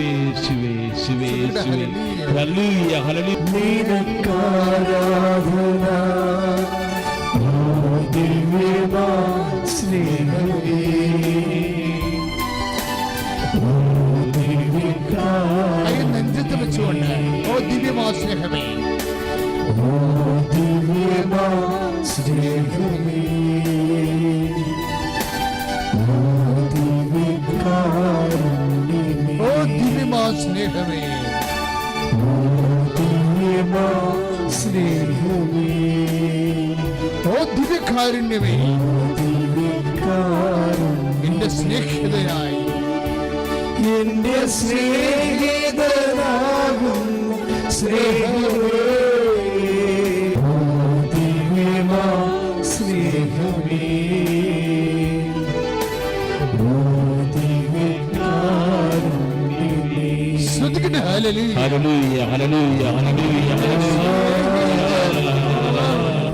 യേശുവേ ശിവേ ശിവേ ശിവേ. ഹല്ലേലൂയ ഹല്ലേലൂയ. നിനക്കാരാധന ദിവ്യമാ സ്നേഹമേ. നെഞ്ചത്ത് വെച്ചുകൊണ്ട് ഓ ദിവ്യമാ സ്നേഹമേ. ഓ ദിവ്യമാ സ്നേഹമേ. സ്നേഹമേ. സ്നേഹമേ. ഓ ദിവ്യകാരുണ്യമേ. സ്നേഹിതനായി. എന്റെ സ്നേഹിതനാകും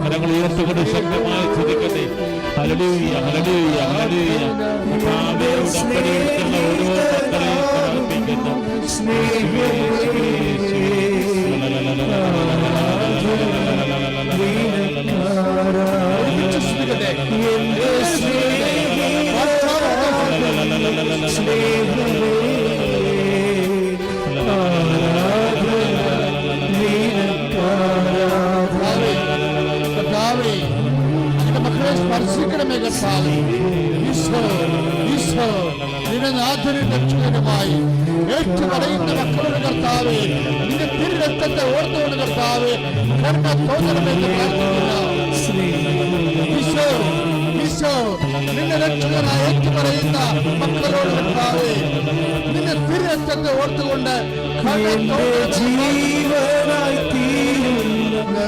കരങ്ങൾ ഉയർത്തുകൊണ്ട് ശക്തമായി ഓരോ മക്കളെയും സമർപ്പിക്കുന്നു. യേശുവേ, യേശുവേ. മക്കളെ സ്പർശിക്കണമേ കർത്താവേ. ഈശോ ഈശോ നിന്റെ നാഥനും രക്ഷകനുമായി ഏറ്റുപറയുന്ന മക്കളുടെ കർത്താവേ നിന്റെ തിരുരക്തത്തെ ഓർത്തുകൊണ്ട് കർത്താവേ കരുണ തോന്നണമെന്ന് പ്രാർത്ഥിക്കുന്ന. ഈശോ ഈശോ നിന്റെ രക്ഷകനായി ഏറ്റുപറയുന്ന മക്കളോട് കർത്താവേ നിന്റെ തിരുരക്തത്തെ ഓർത്തുകൊണ്ട് ജീവനായി തീരുന്ന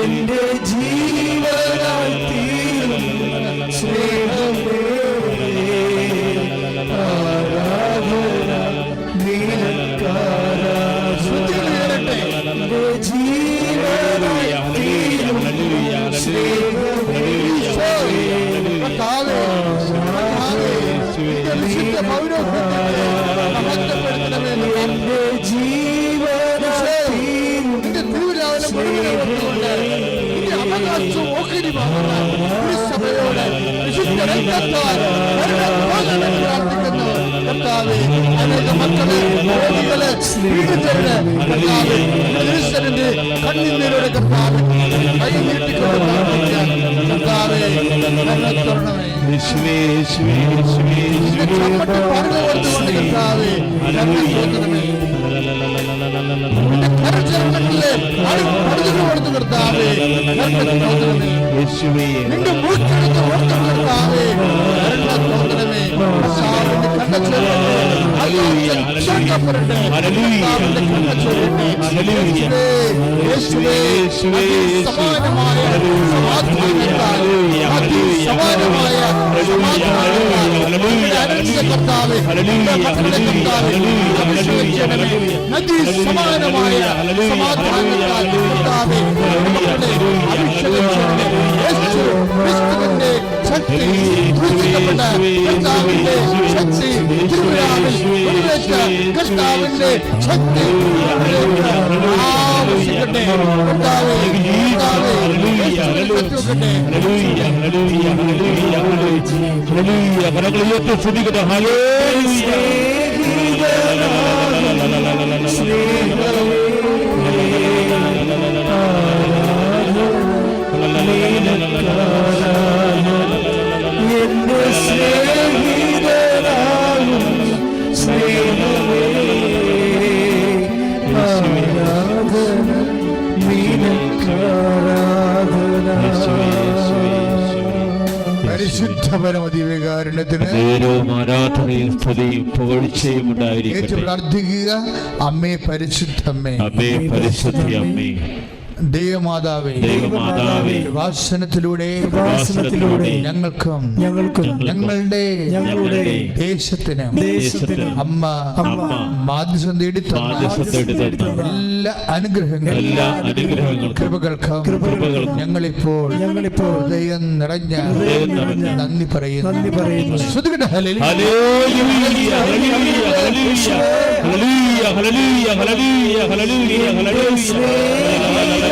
എന്റെ ജീവനായി തീരുന്ന സ്നേഹമേ യേശുവേ നിന്റെ മൂക്കെടുത്ത് ഓർത്തു സമാനമായ സമാധാനത്താൽ കർത്താവേ യേശു ക്രിസ്തുവിന്റെ ശക്തി ശക്തി കർത്താവിന്റെ ശക്തി. ആവശ്യിക്കട്ടെ കർത്താവേ കർത്താവേ യേശുവിനെ പറ്റുവെക്കട്ടെ പ്രാർത്ഥിക്കുക അമ്മേ പരിശുദ്ധമ്മേ അമ്മേ പരിശുദ്ധി അമ്മേ. ദൈവമാതാവേ ദൈവമാതാവേ വാസനത്തിലൂടെ കൃപാസനത്തിലൂടെ ഞങ്ങൾക്കും ഞങ്ങൾക്കും ഞങ്ങളുടെ ഞങ്ങളുടെ ദേശത്തിന് ദേശത്തിനും അമ്മ അമ്മ മാധ്യസം തേടി എല്ലാ അനുഗ്രഹങ്ങളും എല്ലാ അനുഗ്രഹങ്ങളും കൃപകൾക്കും കൃപകൾക്കും ഞങ്ങളിപ്പോൾ ഞങ്ങളിപ്പോൾ ഹൃദയം നിറഞ്ഞ നന്ദി പറയുന്നു നന്ദി പറയുന്നു. ശ്രുതികട ഹല്ലേലൂയ. Hallelujah hallelujah hallelujah hallelujah hallelujah hallelujah hallelujah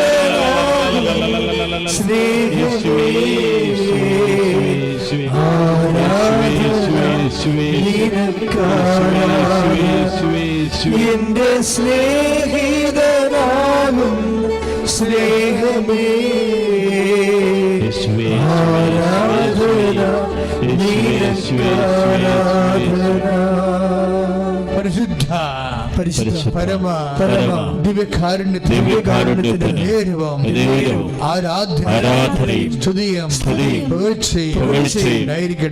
എന്റെ സ്നേഹിതനാകും സ്നേഹമേ ആരാധന പരിശുദ്ധ പരിശുദ്ധ പരമ പരമ ദിവ്യകാരുണ്യത്തിന് ദിവ്യകാരുണ്യത്തിന് നേരവും നേരവും ആരാധന ആരാധനയും സ്തുതിയും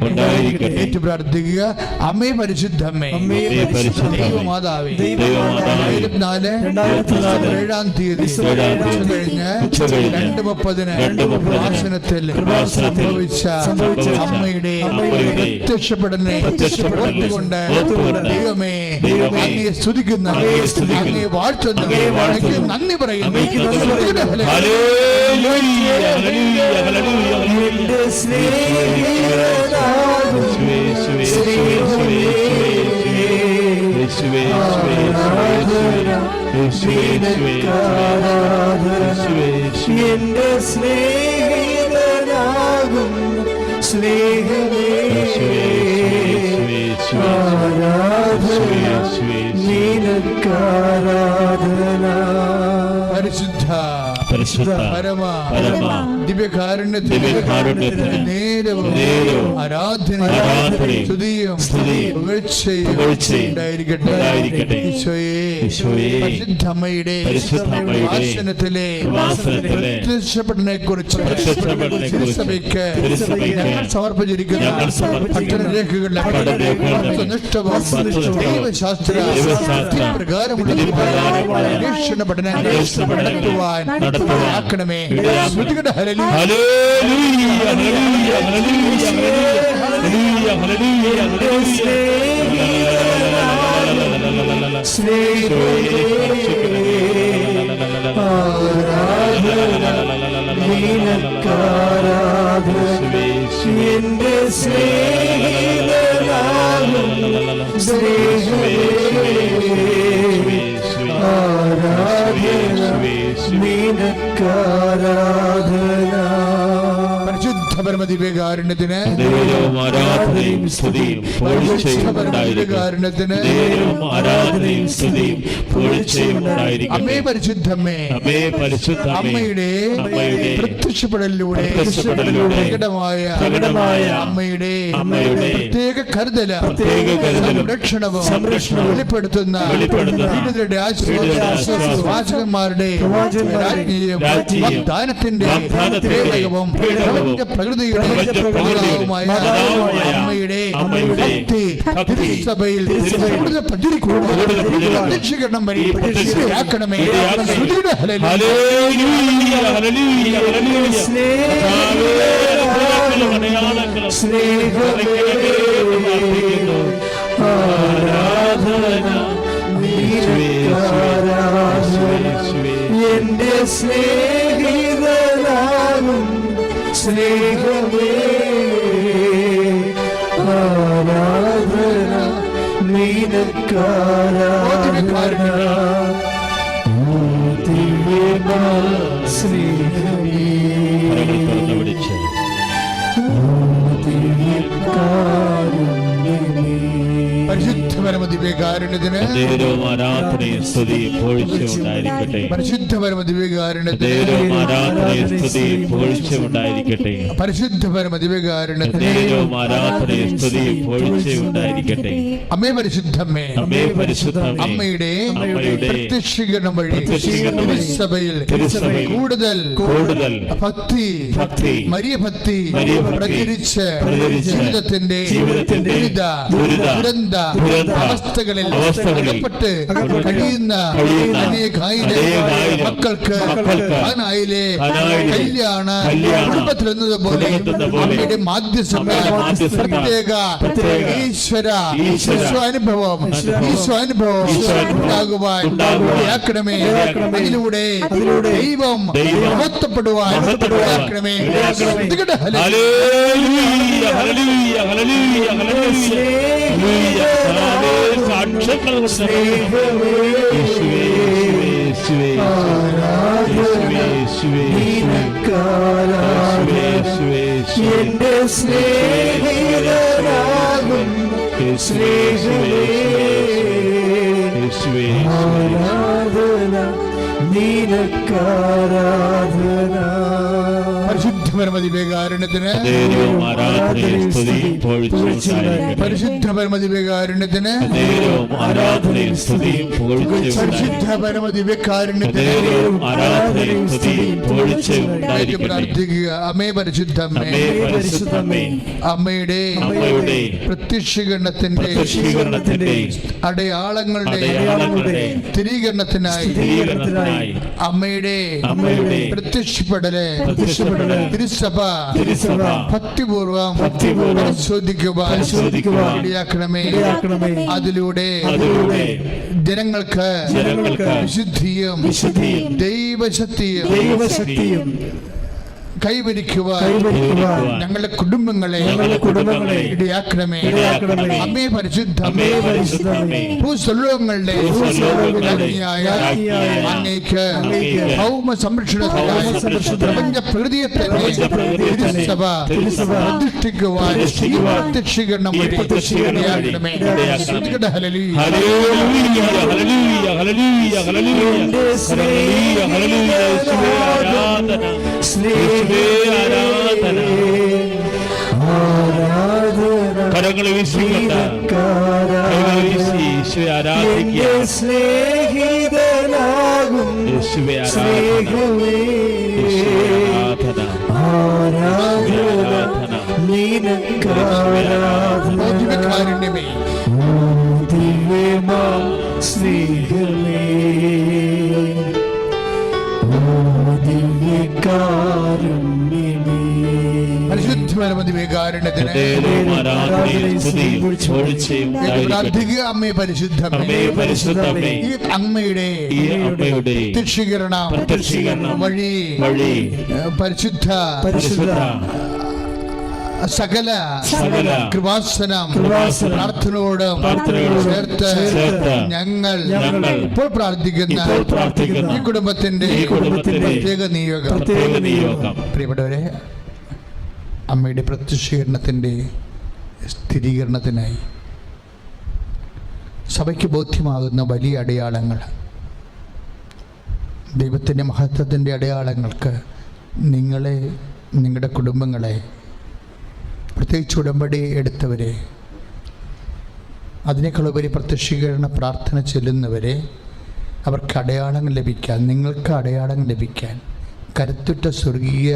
ഉണ്ടായിരിക്കട്ടെ. ഏറ്റു പ്രാർത്ഥിക്കുക. അമ്മേ പരിശുദ്ധമ്മേ ദൈവമാതാവേ. ഇരുപത്തിനാല് ഏഴാം തീയതി. കഴിഞ്ഞ് രണ്ട് മുപ്പതിന് കൃപാസനത്തിൽ സംഭവിച്ച അമ്മയുടെ പ്രത്യക്ഷപ്പെടനെ ഓർത്തുകൊണ്ട് ദൈവമേ അങ്ങയെ സ്തുതിക്കുന്ന സ്തുതിക്കുന്നു, അങ്ങയെ വാഴ്ത്തുന്നു അങ്ങയ്ക്ക് നന്ദി പറയുന്നു എന്റെ സ്നേഹിതനാകും സ്നേഹമേ ആരാധന നിനക്കാരാധന പരിശുദ്ധ ദിവ്യകാരുണ്യത്തിന് നേരവും ആരാധനയും സ്തുതിയും ഉണ്ടായിരിക്കട്ടെ. ഉണ്ടായിരിക്കട്ടെ. പരിശുദ്ധമ്മയുടെ വാസനത്തിലെ പ്രത്യക്ഷപ്പെടനെ കുറിച്ച് തിരുസഭയ്ക്ക് സമർപ്പിച്ചിരിക്കുന്ന ഞങ്ങൾ രേഖകളുടെ ദൈവശാസ്ത്ര പ്രകാരമുള്ള പഠനങ്ങൾ നടത്തുവാൻ ഇടയാക്കണമേ. എന്റെ സ്നേഹിതനാകും. സ്നേഹമേ ആരാധന നിനക്കാരാധന പരമദിവ്യകാരുണ്യത്തിന് ആരാധനയും സ്തുതിയും ആരാധനയും സ്തുതിയും അമ്മേ പരിശുദ്ധമ്മേ അമ്മേ പരിശുദ്ധ അമ്മയുടെ അമ്മയുടെ പ്രത്യക്ഷപ്പെടലിലൂടെ പ്രകടമായ പ്രകടമായ അമ്മയുടെ അമ്മയുടെ പ്രത്യേക കരുതല പ്രത്യേക കരുതലും സംരക്ഷണവും സംരക്ഷണവും വെളിപ്പെടുത്തുന്ന വെളിപ്പെടുത്തുന്ന പീഡിതരുടെ പീഡിതരുടെ ആശ്വാസം ആശ്വാസം പ്രവാചകന്മാരുടെ പ്രവാചകന്മാരുടെ രാജ്ഞിയും ദാനത്തിന്റെ വാഗ്ദാനത്തിന്റെ പ്രകൃതിയുടെ അമ്മയുടെ ഭക്തി തിരുസഭയിൽ കൂടുതൽ കൂടുതൽ പ്രചരിക്കുവാൻ പ്രത്യക്ഷീകരണം വഴി നിനക്കാരാധന സ്നേഹമേ അമ്മേ പരിശുദ്ധമ്മേ അമ്മേ പരിശുദ്ധമ്മേ അമ്മയുടെ പ്രത്യക്ഷീകരണം വഴി സഭയിൽ വഴി തിരുസഭയിൽ കൂടുതൽ കൂടുതൽ ഭക്തി ഭക്തി മരിയ ഭക്തി പ്രചരിച്ച് ജീവിതത്തിന്റെ ദുരിത ദുരന്ത അവസ്ഥകളിൽ അകപ്പെട്ട് കഴിയുന്ന അനേകായിരം മക്കൾക്ക് കാനായിലെ കല്യാണ കുടുംബത്തിലെന്നതുപോലെ കുടുംബത്തിലെന്നതുപോലെ അമ്മയുടെ മാധ്യസ്ഥത പ്രത്യേക ഈശ്വര ഈശ്വര ഈശ്വരാനുഭവം ഈശ്വരാനുഭവം ഉണ്ടാകുവാൻ ഇടയാക്കണമേ. അതിലൂടെ ദൈവം മഹത്വപ്പെടുവാൻ ഇടയാക്കണമേ ഇടയാക്കണമേ. ശ്രദ്ധിക്കട്ടെ. ഹല്ലേലൂയ, ഹല്ലേലൂയ, സാക്ഷ്യങ്ങൾ എന്റെ സ്നേഹിതനാകും ആരാധന നിനക്കാരാധന പരിശുദ്ധപരമതി വികാരണത്തിന് പരിശുദ്ധ പരമതി സ്തുതിയും പുകഴ്ചയും ഉണ്ടായിരിക്കട്ടെ. പ്രാർത്ഥിക്കുക. അമ്മേ പരിശുദ്ധ അമ്മയുടെ പ്രത്യക്ഷീകരണത്തിന്റെ അടയാളങ്ങളുടെ സ്ഥിരീകരണത്തിനായി അമ്മയുടെ പ്രത്യക്ഷപ്പെടലെ പ്രത്യക്ഷപ്പെടൽ തിരുസഭ തിരുസഭ ഭക്തിപൂർവം പരിശോധിക്കുവാൻ പരിശോധിക്കുവാൻ ഇടയാക്കണമേ. ഇടയാക്കണമേ. അതിലൂടെ അതിലൂടെ ജനങ്ങൾക്ക് ജനങ്ങൾക്ക് വിശുദ്ധിയും വിശുദ്ധിയും ദൈവശക്തിയും ദൈവശക്തിയും കൈവരിക്കുവാൻ ഞങ്ങളുടെ കുടുംബങ്ങളെ കുടുംബങ്ങളെ ഇടയാക്കണമേ. അമ്മേ പരിശുദ്ധ ഭൂസ്വലോകങ്ങളുടെ അങ്ങേക്ക് ഭൗമ സംരക്ഷണത്തിനായി പ്രപഞ്ച പ്രകൃതിയെ തന്നെ തിരുസഭ പ്രതിഷ്ഠിക്കുവാൻ പ്രത്യക്ഷീകരണം ഇടയാക്കണമേ. കരങ്ങൾ വീശിക്കട്ട കരങ്ങൾ വീശി യേശുവെ ആരാധിക്കുക. സ്നേഹിതനാകും യേശുവെ ആരാധന. ആരാധന. നിനക്കാരാധന. ബോധിവ്യകാരുണ്യമേ സ്നേഹമേ. പ്രാർത്ഥിക്കുക അമ്മേ ഈ അമ്മയുടെ പ്രത്യക്ഷീകരണം വഴി വഴി പരിശുദ്ധ പരിശുദ്ധ സകല സകല കൃപാസനം പ്രാർത്ഥനയോട് ചേർത്ത് ഞങ്ങൾ ഇപ്പോൾ പ്രാർത്ഥിക്കുന്ന ഈ കുടുംബത്തിന്റെ പ്രത്യേക നിയോഗം. പ്രത്യേക നിയോഗം. പ്രിയപ്പെട്ടവരെ അമ്മയുടെ പ്രത്യക്ഷീകരണത്തിന്റെ സ്ഥിരീകരണത്തിനായി. സഭയ്ക്ക് ബോധ്യമാകുന്ന വലിയ അടയാളങ്ങൾ. ദൈവത്തിന്റെ മഹത്വത്തിന്റെ അടയാളങ്ങൾക്ക് നിങ്ങളെ നിങ്ങളുടെ കുടുംബങ്ങളെ പ്രത്യേകിച്ച് ഉടമ്പടി എടുത്തവരെ അതിനേക്കാളുപരി പ്രത്യക്ഷീകരണ പ്രാർത്ഥന ചെല്ലുന്നവരെ അവർക്ക് അടയാളങ്ങൾ ലഭിക്കാൻ നിങ്ങൾക്ക് അടയാളങ്ങൾ ലഭിക്കാൻ കരുത്തുറ്റ സ്വർഗീയ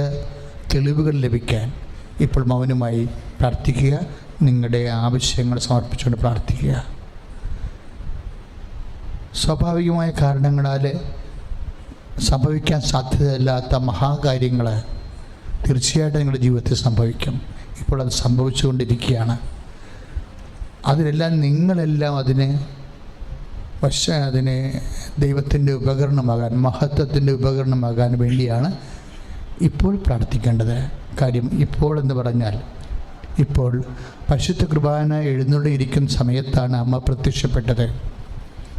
തെളിവുകൾ ലഭിക്കാൻ ഇപ്പോൾ മൗനമായി പ്രാർത്ഥിക്കുക. നിങ്ങളുടെ ആവശ്യങ്ങൾ സമർപ്പിച്ചുകൊണ്ട് പ്രാർത്ഥിക്കുക. സ്വാഭാവികമായ കാരണങ്ങളാൽ സംഭവിക്കാൻ സാധ്യതയില്ലാത്ത മഹാകാര്യങ്ങൾ തീർച്ചയായിട്ടും നിങ്ങളുടെ ജീവിതത്തിൽ സംഭവിക്കും. ഇപ്പോൾ അത് സംഭവിച്ചുകൊണ്ടിരിക്കുകയാണ്. അതിനെല്ലാം നിങ്ങളെല്ലാം അതിനെ വശ അതിനെ ദൈവത്തിന്റെ ഉപകരണമാകാൻ മഹത്വത്തിന്റെ ഉപകരണമാകാൻ വേണ്ടിയാണ് ഇപ്പോൾ പ്രാർത്ഥിക്കേണ്ടത് കാര്യം ഇപ്പോൾ എന്ന് പറഞ്ഞാൽ ഇപ്പോൾ പരിശുദ്ധ കുർബാന എഴുന്നള്ളിയിരിക്കുന്ന സമയത്താണ് അമ്മ പ്രത്യക്ഷപ്പെട്ടത്.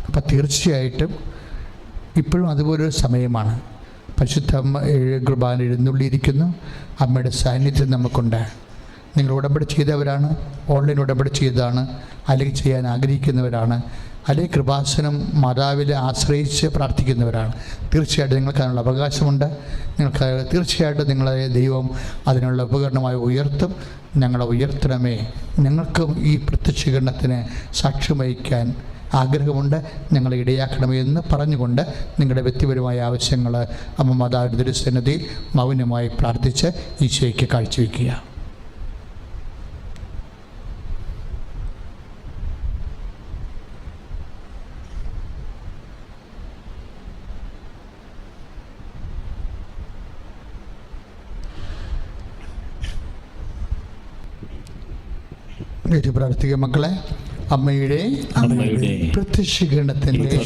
അപ്പം തീർച്ചയായിട്ടും ഇപ്പോഴും അതുപോലൊരു സമയമാണ്. പരിശുദ്ധ അമ്മ കുർബാന എഴുന്നള്ളിയിരിക്കുന്നു. അമ്മയുടെ സാന്നിധ്യം നമുക്കുണ്ട്. നിങ്ങൾ ഉടമ്പടി ചെയ്തവരാണ് ഓൺലൈൻ ഉടമ്പടി ചെയ്തതാണ് അല്ലെങ്കിൽ ചെയ്യാൻ ആഗ്രഹിക്കുന്നവരാണ് അല്ലെങ്കിൽ കൃപാസനം മാതാവിനെ ആശ്രയിച്ച് പ്രാർത്ഥിക്കുന്നവരാണ്. തീർച്ചയായിട്ടും നിങ്ങൾക്ക് അതിനുള്ള അവകാശമുണ്ട്. നിങ്ങൾക്ക് തീർച്ചയായിട്ടും നിങ്ങളെ ദൈവം അതിനുള്ള ഉപകരണമായി ഉയർത്തും. ഞങ്ങളെ ഉയർത്തണമേ. ഞങ്ങൾക്കും ഈ പ്രത്യക്ഷീകരണത്തിന് സാക്ഷ്യം വഹിക്കാൻ ആഗ്രഹമുണ്ട്. ഞങ്ങളെ ഇടയാക്കണമേ എന്ന് പറഞ്ഞുകൊണ്ട് നിങ്ങളുടെ വ്യക്തിപരമായ ആവശ്യങ്ങൾ അമ്മ മാതാവിന്റെ ദുരുസന്നതിയിൽ മൗനമായി പ്രാർത്ഥിച്ച് ഈശോയ്ക്ക് കാഴ്ചവെക്കുക പ്രാർത്ഥിക്കുക മക്കളെ അമ്മയുടെ അമ്മയുടെ പ്രത്യക്ഷീകരണത്തിന്റെ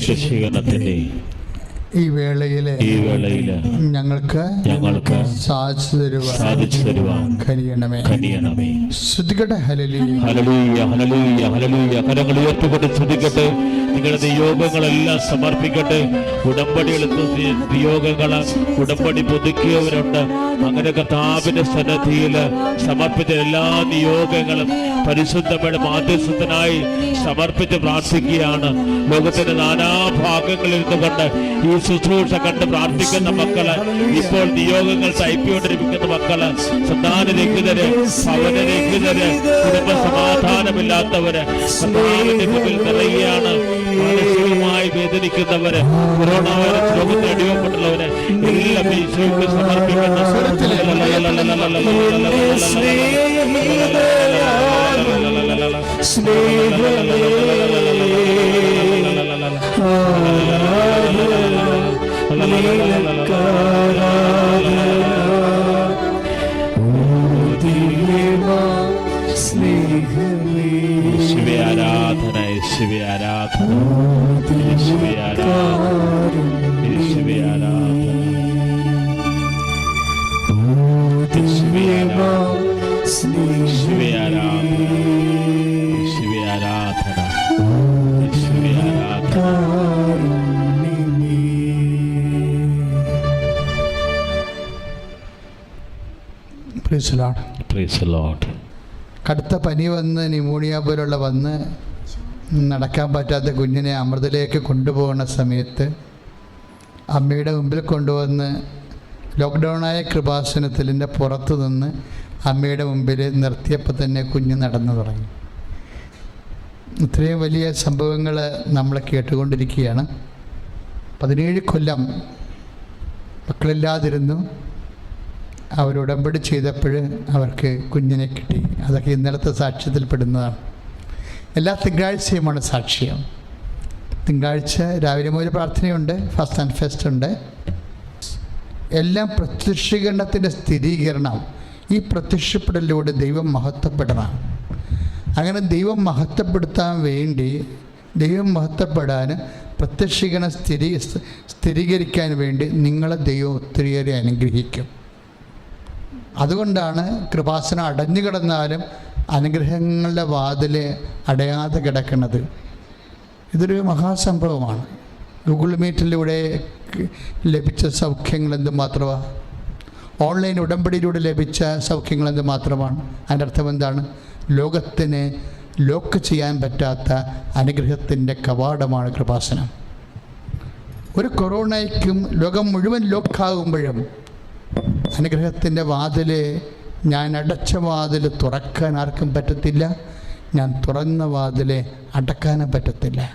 ഈ വേളയിലെ ഈ വേളയിൽ ഞങ്ങൾക്ക് ഞങ്ങൾക്ക് സാധിച്ചു തരുവാൻ സാധിച്ചു തരുവാൻ കഴിയണമേ കനിയണമേ. ശ്രദ്ധിക്കട്ടെ? ഹലലി ഹലലൂയ ഹലലൂയ ഹലലൂയ കരങ്ങൾ ഉയർത്തിക്കൊണ്ട് ശ്രദ്ധിക്കട്ടെ. നിങ്ങളുടെ നിയോഗങ്ങളെല്ലാം സമർപ്പിക്കട്ടെ. ഉടമ്പടികൾ നിയോഗങ്ങൾ ഉടമ്പടി പുതുക്കിയവരുണ്ട്. അങ്ങനെ കർത്താവിന്റെ സന്നദ്ധിയിൽ സമർപ്പിച്ച എല്ലാ നിയോഗങ്ങളും പരിശുദ്ധയുടെ മാധ്യസ്ഥത്തിനായി സമർപ്പിച്ച് പ്രാർത്ഥിക്കുകയാണ്. ലോകത്തിന്റെ നാനാഭാഗങ്ങളിൽ നിന്നുകൊണ്ട് ഈ ശുശ്രൂഷ കണ്ട് പ്രാർത്ഥിക്കുന്ന മക്കൾ ഇപ്പോൾ നിയോഗങ്ങൾ തയ്പിക്കൊണ്ടിരിക്കുന്ന മക്കൾ സന്താനരഹിതര് ഭവനരഹിതര് കുടുംബ സമാധാനമില്ലാത്തവര് നിറയുകയാണ്. മാനസികമായി വേദനിക്കുന്നവര് കൊറോണ വൈറസ് രോഗത്തിന് അടിമപ്പെട്ടുള്ളവര് എല്ലാം ഈശോയ്ക്ക് സ്നേഹമേ ശിവ ആരാധന ശിവ ആരാധന ആരാധന ആരാധന ആരാധന ആരാധന. കടുത്ത പനി വന്ന് ന്യൂമോണിയ പോലുള്ള വന്ന് നടക്കാൻ പറ്റാത്ത കുഞ്ഞിനെ അമൃതയിലേക്ക് കൊണ്ടുപോകുന്ന സമയത്ത് അമ്മയുടെ മുമ്പിൽ കൊണ്ടുവന്ന് ലോക്ക്ഡൗണായ കൃപാസനത്തിലിന്റെ പുറത്ത് നിന്ന് അമ്മയുടെ മുമ്പിൽ നിർത്തിയപ്പോൾ തന്നെ കുഞ്ഞ് നടന്നു തുടങ്ങി. ഇത്രയും വലിയ സംഭവങ്ങൾ നമ്മൾ കേട്ടുകൊണ്ടിരിക്കുകയാണ്. പതിനേഴ് കൊല്ലം മക്കളില്ലാതിരുന്നു. അവർ ഉടമ്പടി ചെയ്തപ്പോൾ അവർക്ക് കുഞ്ഞിനെ കിട്ടി. അതൊക്കെ ഇന്നലത്തെ സാക്ഷ്യത്തിൽപ്പെടുന്നതാണ്. എല്ലാ തിങ്കളാഴ്ചയുമാണ് സാക്ഷ്യം. തിങ്കളാഴ്ച രാവിലെ മുതൽ പ്രാർത്ഥനയുണ്ട് ഫസ്റ്റ് ആൻഡ് ഫെസ്റ്റ് ഉണ്ട്. എല്ലാം പ്രത്യക്ഷീകരണത്തിന്റെ സ്ഥിരീകരണം. ഈ പ്രത്യക്ഷപ്പെടലിലൂടെ ദൈവം മഹത്വപ്പെടണം അങ്ങനെ ദൈവം മഹത്വപ്പെടുത്താൻ വേണ്ടി ദൈവം മഹത്വപ്പെടാൻ പ്രത്യക്ഷീകരണം സ്ഥിരീ സ്ഥിരീകരിക്കാൻ വേണ്ടി നിങ്ങളെ ദൈവം ഒത്തിരിയേറെ അനുഗ്രഹിക്കും. അതുകൊണ്ടാണ് കൃപാസനം അടഞ്ഞു കിടന്നാലും അനുഗ്രഹങ്ങളുടെ വാതിൽ അടയാതെ കിടക്കുന്നത്. ഇതൊരു മഹാസംഭവമാണ്. ഗൂഗിൾ മീറ്റിലൂടെ ലഭിച്ച സൗഖ്യങ്ങൾ എന്തുമാത്രമാണ് ഓൺലൈൻ ഉടമ്പടിയിലൂടെ ലഭിച്ച സൗഖ്യങ്ങൾ എന്ത് മാത്രമാണ്? അതിന്റെ അർത്ഥം എന്താണ്? ലോകത്തിന് ലോക്ക് ചെയ്യാൻ പറ്റാത്ത അനുഗ്രഹത്തിന്റെ കവാടമാണ് കൃപാസനം. ഒരു കൊറോണയ്ക്കും ലോകം മുഴുവൻ ലോക്കാകുമ്പോഴും അനുഗ്രഹത്തിന്റെ വാതിൽ ഞാൻ അടച്ച വാതിൽ തുറക്കാൻ ആർക്കും പറ്റത്തില്ല. ഞാൻ തുറന്ന വാതിലെ അടക്കാനും പറ്റത്തില്ല.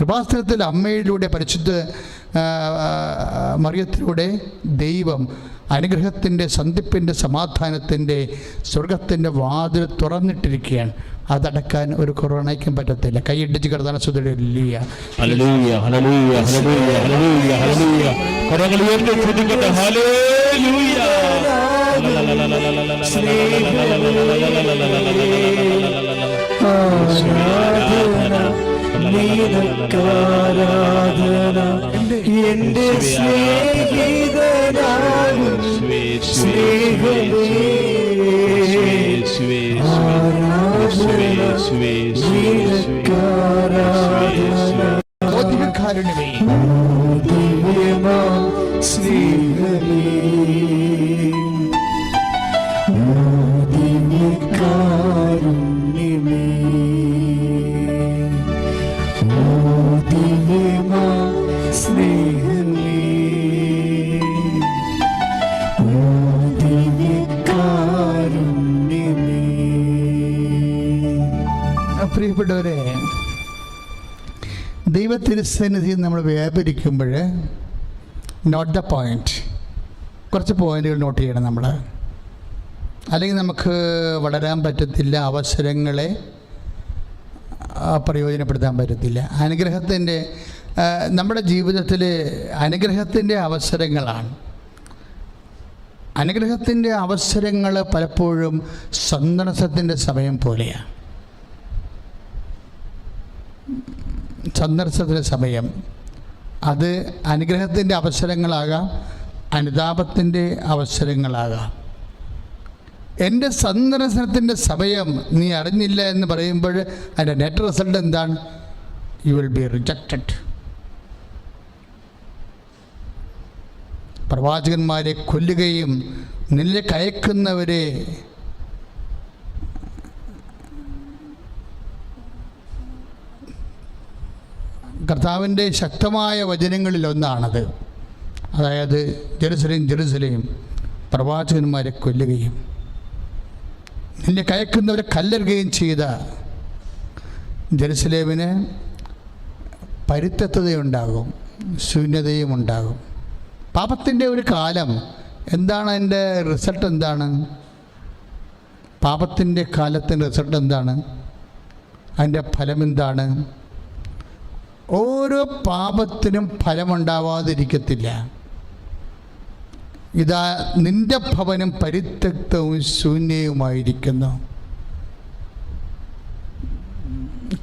കൃപാസ്ത്രത്തിൽ അമ്മയിലൂടെ പരിശുദ്ധ മറിയത്തിലൂടെ ദൈവം അനുഗ്രഹത്തിന്റെ സന്ധിപ്പിന്റെ സമാധാനത്തിന്റെ സ്വർഗത്തിന്റെ വാതിൽ തുറന്നിട്ടിരിക്കുകയാണ്. അതടക്കാൻ ഒരു കൊറോണയ്ക്കും പറ്റത്തില്ല. കൈയിടിച്ച് കിടന്നാണ് സുദൃഢ നിനക്കാരാധന എന്റെ സ്നേഹിതനാകും സ്നേഹമേ കാരുണ്യമേ. ദൈവത്തിരുസന്നിധിയിൽ നമ്മൾ വ്യാപരിക്കുമ്പോൾ നോട്ട് ദ പോയിന്റ് കുറച്ച് പോയിന്റുകൾ നോട്ട് ചെയ്യണം നമ്മൾ. അല്ലെങ്കിൽ നമുക്ക് വളരാൻ പറ്റത്തില്ല അവസരങ്ങളെ പ്രയോജനപ്പെടുത്താൻ പറ്റത്തില്ല. അനുഗ്രഹത്തിന്റെ നമ്മുടെ ജീവിതത്തിൽ അനുഗ്രഹത്തിന്റെ അവസരങ്ങളാണ്. അനുഗ്രഹത്തിന്റെ അവസരങ്ങൾ പലപ്പോഴും സന്ദർശത്തിന്റെ സമയം പോലെയാണ്. സന്ദർശനത്തിന്റെ സമയം. അത് അനുഗ്രഹത്തിന്റെ അവസരങ്ങളാകാം അനുതാപത്തിന്റെ അവസരങ്ങളാകാം. എന്റെ സന്ദർശനത്തിന്റെ സമയം നീ അറിഞ്ഞില്ല എന്ന് പറയുമ്പോൾ അതിന്റെ നെറ്റ് റിസൾട്ട് എന്താണ്? യു വിൽ ബി റിജക്റ്റഡ് പ്രവാചകന്മാരെ കൊല്ലുകയും നിന്നെ കയക്കുന്നവരെ കർത്താവിന്റെ ശക്തമായ വചനങ്ങളിലൊന്നാണത്. അതായത് ജെറുസലേം ജെറുസലേം പ്രവാചകന്മാരെ കൊല്ലുകയും നിന്നെ കയക്കുന്നവരെ കല്ലെറുകയും ചെയ്ത ജെറുസലേമിന് പരുത്തത്തതയുണ്ടാകും ശൂന്യതയും ഉണ്ടാകും പാപത്തിന്റെ ഒരു കാലം എന്താണ് അതിന്റെ റിസൾട്ട് എന്താണ്? പാപത്തിന്റെ കാലത്തിന്റെ റിസൾട്ട് എന്താണ്? അതിന്റെ ഫലം എന്താണ് ഓരോ പാപത്തിനും ഫലമുണ്ടാവാതിരിക്കത്തില്ല. ഇതാ നിന്റെ ഭവനം പരിത്യക്തവും ശൂന്യവുമായിരിക്കുന്നു.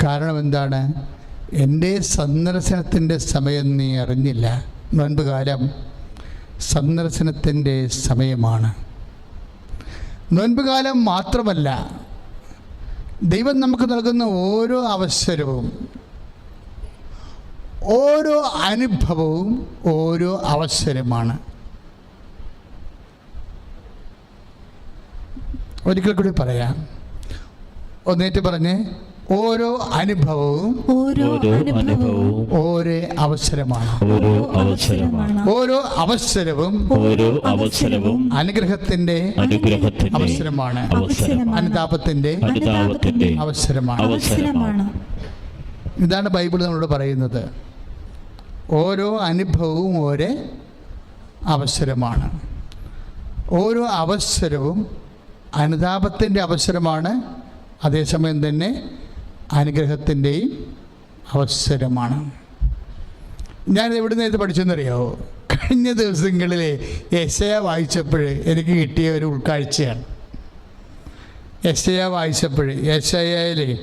കാരണം എന്താണ്? എന്റെ സന്ദർശനത്തിന്റെ സമയം നീ അറിഞ്ഞില്ല. നോൻപ് കാലം സന്ദർശനത്തിന്റെ സമയമാണ്. നോൻപ് മാത്രമല്ല ദൈവം നമുക്ക് നൽകുന്ന ഓരോ അവസരവും ഓരോ അനുഭവവും ഓരോ അവസരമാണ്. ഒരിക്കൽ കൂടി പറയാം. ഒന്നേറ്റ് പറഞ്ഞ് ഓരോ അനുഭവവും ഓരോ ഓരോ അനുഭവവും ഓരോ അവസരമാണ്. ഓരോ അവസരമാണ്. ഓരോ അവസരവും ഓരോ അവസരവും അനുഗ്രഹത്തിന്റെ അനുഗ്രഹത്തിന്റെ അവസരമാണ്. അവസരമാണ്. അനുതാപത്തിന്റെ അനുതാപത്തിന്റെ അവസരമാണ്. അവസരമാണ്. ഇതാണ് ബൈബിൾ നമ്മളോട് പറയുന്നത്. ഓരോ അനുഭവവും ഒരേ അവസരമാണ്. ഓരോ അവസരവും അനുതാപത്തിന്റെ അവസരമാണ് അതേസമയം തന്നെ അനുഗ്രഹത്തിന്റെയും അവസരമാണ്. ഞാൻ എവിടെ നിന്ന് ഇത് പഠിച്ചെന്നറിയോ കഴിഞ്ഞ ദിവസങ്ങളിലെ എസയ വായിച്ചപ്പോൾ എനിക്ക് കിട്ടിയ ഒരു ഉൾക്കാഴ്ചയാണ്. എസയ വായിച്ചപ്പോൾ യശയയിലെ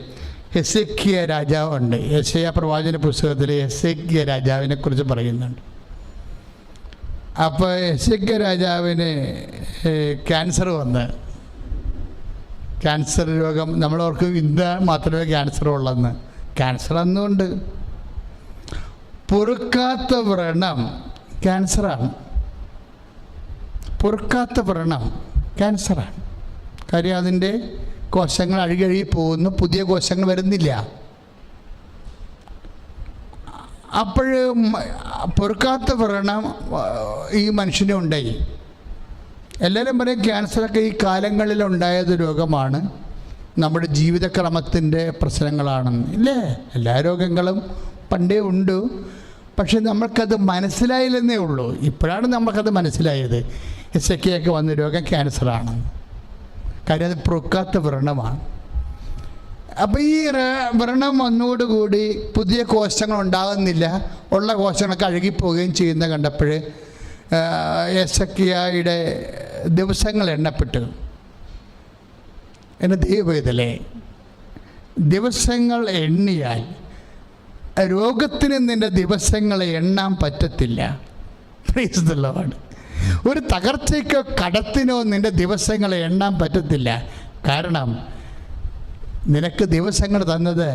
എസെക്കിയ രാജാവുണ്ട് യശയ പ്രവാചന പുസ്തകത്തിൽ എസെക്കിയ രാജാവിനെ കുറിച്ച് പറയുന്നുണ്ട്. അപ്പോൾ എസെക്കിയ രാജാവിന് ക്യാൻസർ വന്ന്. ക്യാൻസർ രോഗം നമ്മളോർക്കും ഇന്ന് മാത്രമേ ക്യാൻസർ ഉള്ളെന്ന്. ക്യാൻസർ അന്നുണ്ട്. പൊറുക്കാത്ത വ്രണം ക്യാൻസറാണ്. പൊറുക്കാത്ത വ്രണം ക്യാൻസറാണ്. കാര്യം അതിന്റെ കോശങ്ങൾ അഴുകഴുകി പോകുന്നു പുതിയ കോശങ്ങൾ വരുന്നില്ല. അപ്പോൾ പൊറുക്കാത്ത വ്രണം ഈ മനുഷ്യനെ ഉണ്ടായി. എല്ലാവരും പറയും ക്യാൻസറൊക്കെ ഈ കാലങ്ങളിൽ ഉണ്ടായത് രോഗമാണ്. നമ്മുടെ ജീവിതക്രമത്തിന്റെ പ്രശ്നങ്ങളാണെന്ന്. ഇല്ലേ? എല്ലാ രോഗങ്ങളും പണ്ടേ ഉണ്ട്. പക്ഷെ നമ്മൾക്കത് മനസ്സിലായില്ലെന്നേ ഉള്ളൂ. ഇപ്പോഴാണ് നമുക്കത് മനസ്സിലായത്. എസ് എ കെ ഒക്കെ വന്ന രോഗം ക്യാൻസറാണെന്ന്. കാര്യം അത് പൊക്കാത്ത വ്രണമാണ്. അപ്പം ഈ വ്രണം വന്നോടുകൂടി പുതിയ കോശങ്ങൾ ഉണ്ടാകുന്നില്ല. ഉള്ള കോശങ്ങളൊക്കെ അഴുകിപ്പോവുകയും ചെയ്യുന്ന കണ്ടപ്പോൾ യേശക്കിയായുടെ ദിവസങ്ങൾ എണ്ണപ്പെട്ടു. എന്നെ ദൈവവേദലേ ദിവസങ്ങൾ എണ്ണിയാൽ രോഗത്തിന് നിന്റെ ദിവസങ്ങളെ എണ്ണാൻ പറ്റത്തില്ല. പ്രീസ് Lord. ഒരു തകർച്ചയ്ക്കോ കടത്തിനോ നിന്റെ ദിവസങ്ങളെ എണ്ണാൻ പറ്റത്തില്ല. കാരണം നിനക്ക് ദിവസങ്ങൾ തന്നത്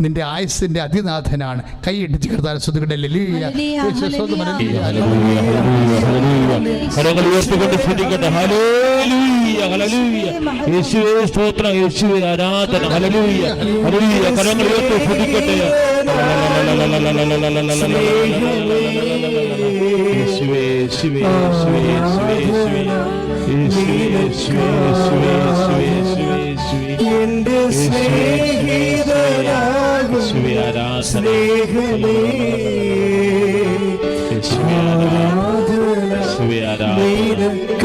നിന്റെ ആയുസിന്റെ അതിനാഥനാണ് കൈയിട്ട് കർത്താൻ സ്തുതിക്കട്ടെ ഹല്ലേലൂയ. യേശുവേ സ്തോത്രം യേശുവേ ആരാധന ഹല്ലേലൂയ, ഹല്ലേലൂയ. കരങ്ങൾ ഉയർത്തി എന്റെ സ്നേഹിതനാകും. സ്നേഹമേ ആരാധന. നിനക്കാരാധന